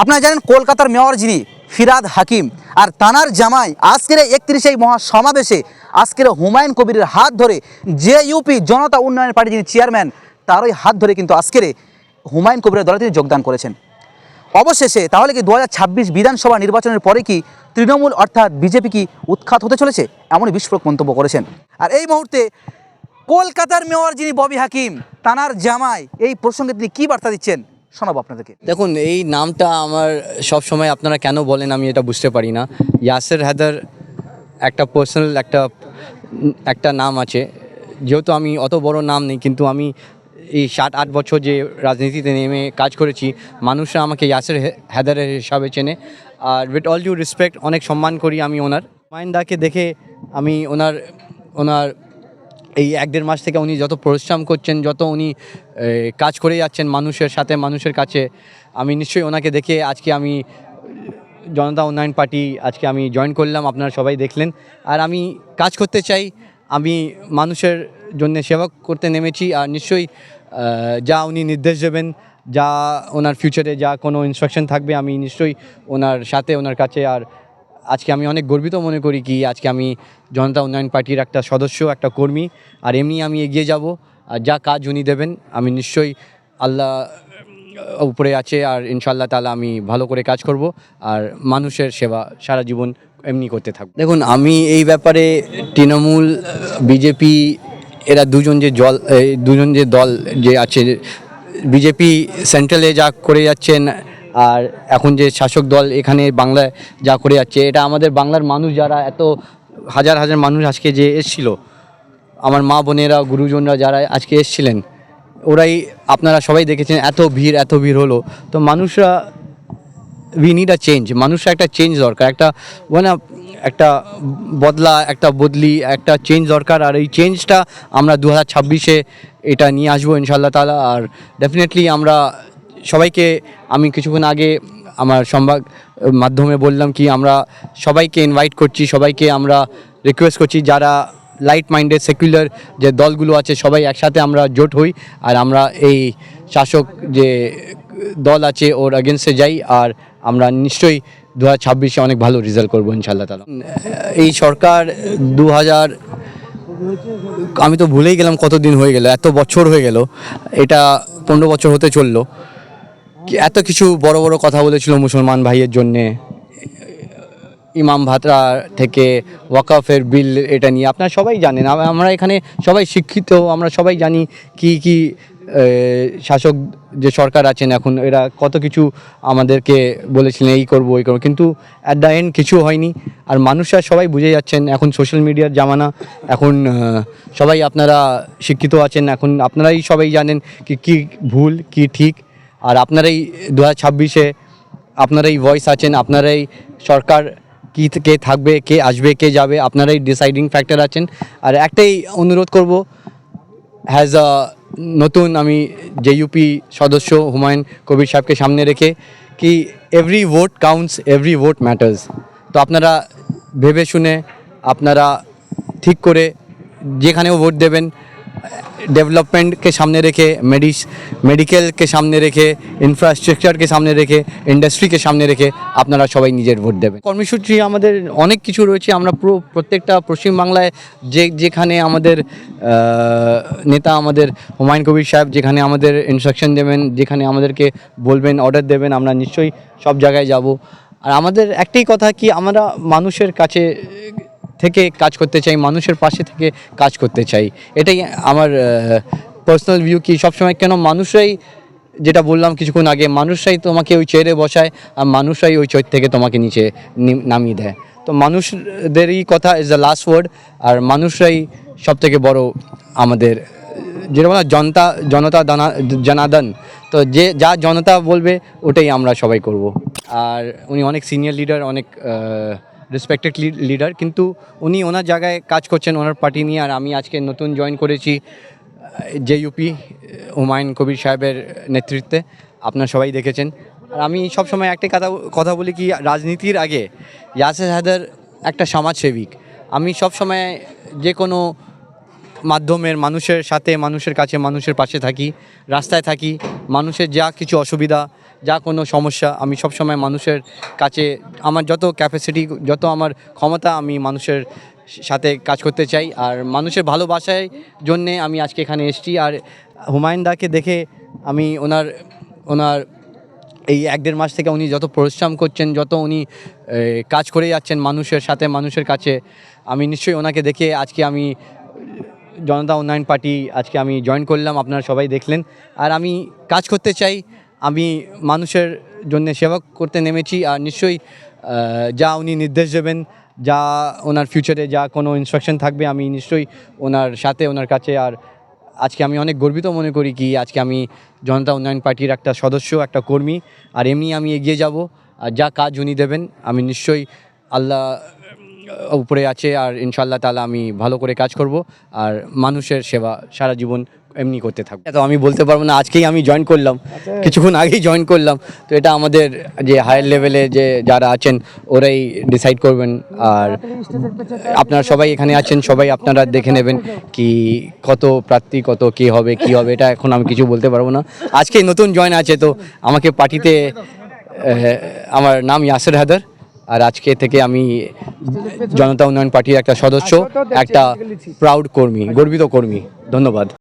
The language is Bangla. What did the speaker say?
আপনারা জানেন কলকাতার মেয়র যিনি ফিরাদ হাকিম আর তানার জামাই আজকের একত্রিশে মহা সমাবেশে আজকের হুমায়ুন কবিরের হাত ধরে যে ইউপি জনতা উন্নয়ন পার্টি যিনি চেয়ারম্যান, তারই হাত ধরে কিন্তু আজকের হুমায়ুন কবিরের দলে তিনি যোগদান করেছেন। অবশেষে তাহলে কি দু হাজার ছাব্বিশ বিধানসভা নির্বাচনের পরে কি তৃণমূল অর্থাৎ বিজেপি কি উৎখাত হতে চলেছে? এমনই বিস্ফোরক মন্তব্য করেছেন। আর এই মুহূর্তে কলকাতার মেয়র যিনি ববি হাকিম, তানার জামাই, এই প্রসঙ্গে তিনি কী বার্তা দিচ্ছেন? শোনাবো আপনাদেরকে। দেখুন, এই নামটা আমার সব সময় আপনারা কেন বলেন আমি এটা বুঝতে পারি না। ইয়াসের হায়দার একটা পার্সোনাল একটা একটা নাম আছে। যেহেতু আমি অত বড় নাম নেই, কিন্তু আমি এই সাত, আট বছর যে রাজনীতিতে নেমে কাজ করেছি, মানুষরা আমাকে ইয়াসের হে- হায়দারের হিসাবে চেনে। আর উইথ অল ডিউ রেসপেক্ট অনেক সম্মান করি আমি ওনার। মাইন্দাকে দেখে আমি ওনার ওনার এই এক দেড় মাস থেকে উনি যত পরিশ্রম করছেন, যত উনি কাজ করে যাচ্ছেন মানুষের সাথে, মানুষের কাছে, আমি নিশ্চয়ই ওনাকে দেখে আজকে আমি জনতা উন্নয়ন পার্টি আজকে আমি জয়েন করলাম, আপনারা সবাই দেখলেন। আর আমি কাজ করতে চাই, আমি মানুষের জন্য সেবা করতে নেমেছি, আর নিশ্চয়ই যা উনি নির্দেশ দেবেন, যা ওনার ফিউচারে যা কোনো ইনস্ট্রাকশন থাকবে, আমি নিশ্চয়ই ওনার সাথে, ওনার কাছে আর আজকে আমি অনেক গর্বিত মনে করি কি, আজকে আমি জনতা উন্নয়ন পার্টির একটা সদস্য, একটা কর্মী, আর এমনি আমি এগিয়ে যাব, আর যা কাজ উনি দেবেন, আমি নিশ্চয়ই আল্লাহ উপরে আছে, আর ইনশাল্লাহ তালা আমি ভালো করে কাজ করব, আর মানুষের সেবা সারা জীবন এমনি করতে থাকব। দেখুন, আমি এই ব্যাপারে তৃণমূল, বিজেপি, এরা দুজন যে জল দুজন যে দল যে আছে, বিজেপি সেন্ট্রালে যা করে যাচ্ছেন আর এখন যে শাসক দল এখানে বাংলায় যা করে যাচ্ছে, এটা আমাদের বাংলার মানুষ যারা এত হাজার হাজার মানুষ আজকে যে এসছিল, আমার মা বোনেরা, গুরুজনরা যারা আজকে এসছিলেন, ওরাই আপনারা সবাই দেখেছেন, এত ভিড় এত ভিড় হলো। তো মানুষরা উই নিড আ চেঞ্জ মানুষরা একটা চেঞ্জ দরকার, একটা মানে একটা বদলা, একটা বদলি, একটা চেঞ্জ দরকার, আর এই চেঞ্জটা আমরা দু হাজার ছাব্বিশে এটা নিয়ে আসব ইনশাল্লাহ তালা আর ডেফিনেটলি আমরা সবাইকে আমি কিছুক্ষণ আগে আমার সংবাদ মাধ্যমে বললাম কি আমরা সবাইকে ইনভাইট করছি, সবাইকে আমরা রিকোয়েস্ট করছি, যারা লাইট মাইন্ডেড সেকুলার যে দলগুলো আছে, সবাই একসাথে আমরা জোট হই আর আমরা এই শাসক যে দল আছে ওর এগেনস্টে যাই আর আমরা নিশ্চয়ই দু হাজার ছাব্বিশে অনেক ভালো রেজাল্ট করব ইনশাল্লাহ তালা এই সরকার দু হাজার আমি তো ভুলেই গেলাম কতদিন হয়ে গেল, এত বছর হয়ে গেল, এটা পনেরো বছর হতে চলল। এত কিছু বড় বড় কথা বলেছিল মুসলমান ভাইয়ের জন্যে? ইমাম ভাতরা থেকে ওয়াকাফের বিল এটা নিয়ে। আপনারা সবাই জানেন আমরা এখানে সবাই শিক্ষিত, আমরা সবাই জানি কি কি শাসক যে সরকার আছেন এখন, এরা কত কিছু আমাদেরকে বলেছিলেন, এই করব, ওই করব। কিন্তু অ্যাট দ্য এন্ড কিছু হয়নি। আর মানুষরা সবাই বুঝে যাচ্ছেন, এখন সোশ্যাল মিডিয়ার জামানা, এখন সবাই আপনারা শিক্ষিত আছেন, এখন আপনারাই সবাই জানেন কি কি ভুল, কি ঠিক। আর আপনারাই দু হাজার ছাব্বিশে আপনারাই ভয়েস আছেন আপনারাই সরকার কি কে থাকবে, কে আসবে, কে যাবে আপনারাই ডিসাইডিং ফ্যাক্টর আছেন। আর একটাই অনুরোধ করব হ্যাজ আ নতুন আমি জেইউপি সদস্য হুমায়ুন কবির সাহেবকে সামনে রেখে কি every vote counts every vote matters তো আপনারা ভেবে শুনে, আপনারা ঠিক করে যেখানেও ভোট দেবেন ডেভেলপমেন্টকে সামনে রেখে মেডিস মেডিকেলকে সামনে রেখে ইনফ্রাস্ট্রাকচারকে সামনে রেখে ইন্ডাস্ট্রিকে সামনে রেখে আপনারা সবাই নিজের ভোট দেবেন। কর্মসূচি আমাদের অনেক কিছু রয়েছে। আমরা পুরো প্রত্যেকটা পশ্চিমবাংলায় যে, যেখানে আমাদের নেতা আমাদের হুমায়ুন কবির সাহেব, যেখানে আমাদের ইনস্ট্রাকশন দেবেন, যেখানে আমাদেরকে বলবেন অর্ডার দেবেন, আমরা নিশ্চয়ই সব জায়গায় যাব। আর আমাদের একটাই কথা কি, আমরা মানুষের কাছে থেকে কাজ করতে চাই, মানুষের পাশে থেকে কাজ করতে চাই। এটাই আমার পার্সোনাল ভিউ কি সবসময় কেন মানুষরাই, যেটা বললাম কিছুক্ষণ আগে, মানুষরাই তোমাকে ওই চেয়ারে বসায় আর মানুষরাই ওই চেয়ার থেকে তোমাকে নিচে নামিয়ে দেয়। তো মানুষদেরই কথা ইজ দ্য লাস্ট ওয়ার্ড আর মানুষরাই সব থেকে বড় আমাদের, যেটা বলা জনতা জনতা দানা জনাদন তো যে, যা জনতা বলবে ওটাই আমরা সবাই করব। আর উনি অনেক সিনিয়র লিডার অনেক রেসপেক্টেড লিডার কিন্তু উনি ওনার জায়গায় কাজ করছেন, ওনার পার্টি নিয়ে, আর আমি আজকে নতুন জয়েন করেছি যে ইউপি হুমায়ুন কবির সাহেবের নেতৃত্বে। আপনারা সবাই দেখেছেন। আর আমি সবসময় একটাই কথা কথা বলি কি, রাজনীতির আগে ইয়াসের হায়দার একটা সমাজসেবিক। আমি সবসময় যে কোনো মাধ্যমের, মানুষের সাথে, মানুষের কাছে, মানুষের পাশে থাকি, রাস্তায় থাকি, মানুষের যা কিছু অসুবিধা যা কোনো সমস্যা, আমি সবসময় মানুষের কাছে, আমার যত ক্যাপাসিটি যত আমার ক্ষমতা, আমি মানুষের সাথে কাজ করতে চাই। আর মানুষের ভালোবাসার জন্যে আমি আজকে এখানে এসেছি। আর হুমায়ুন দাকে দেখে আমি ওনার ওনার এই এক দেড় মাস থেকে উনি যত পরিশ্রম করছেন, যত উনি কাজ করে যাচ্ছেন মানুষের সাথে, মানুষের কাছে, আমি নিশ্চয়ই ওনাকে দেখে আজকে আমি জনতা উন্নয়ন পার্টি আজকে আমি জয়েন করলাম। আপনারা সবাই দেখলেন। আর আমি কাজ করতে চাই আমি মানুষের জন্য সেবা করতে নেমেছি আর নিশ্চয়ই যা উনি নির্দেশ দেবেন, যা ওনার ফিউচারে যা কোনো ইনস্ট্রাকশন থাকবে, আমি নিশ্চয়ই ওনার সাথে, ওনার কাছে আর আজকে আমি অনেক গর্বিত মনে করি কি আজকে আমি জনতা উন্নয়ন পার্টির একটা সদস্য, একটা কর্মী, আর এমনি আমি এগিয়ে যাব, আর যা কাজ উনি দেবেন, আমি নিশ্চয়ই আল্লাহ উপরে আছে, আর ইনশাল্লাহ তালা আমি ভালো করে কাজ করব, আর মানুষের সেবা, সারা জীবন এমনি করতে থাকব। তো আমি বলতে পারব না আজকেই আমি জয়েন করলাম। কিছুক্ষণ আগেই জয়েন করলাম। তো এটা আমাদের যে হায়ার লেভেলে যে যারা আছেন ওরাই ডিসাইড করবেন। আর আপনারা সবাই এখানে আছেন সবাই আপনারা দেখে নেবেন কি কত প্রার্থী কত কে হবে কি হবে এটা এখন আমি কিছু বলতে পারব না। আজকে নতুন জয়েন আছে তো আমাকে পার্টিতে আমার নাম ইয়াসের হায়দার। আর আজকে থেকে আমি জনতা উন্নয়ন পার্টির একটা সদস্য একটা প্রাউড কর্মী গর্বিত কর্মী। ধন্যবাদ।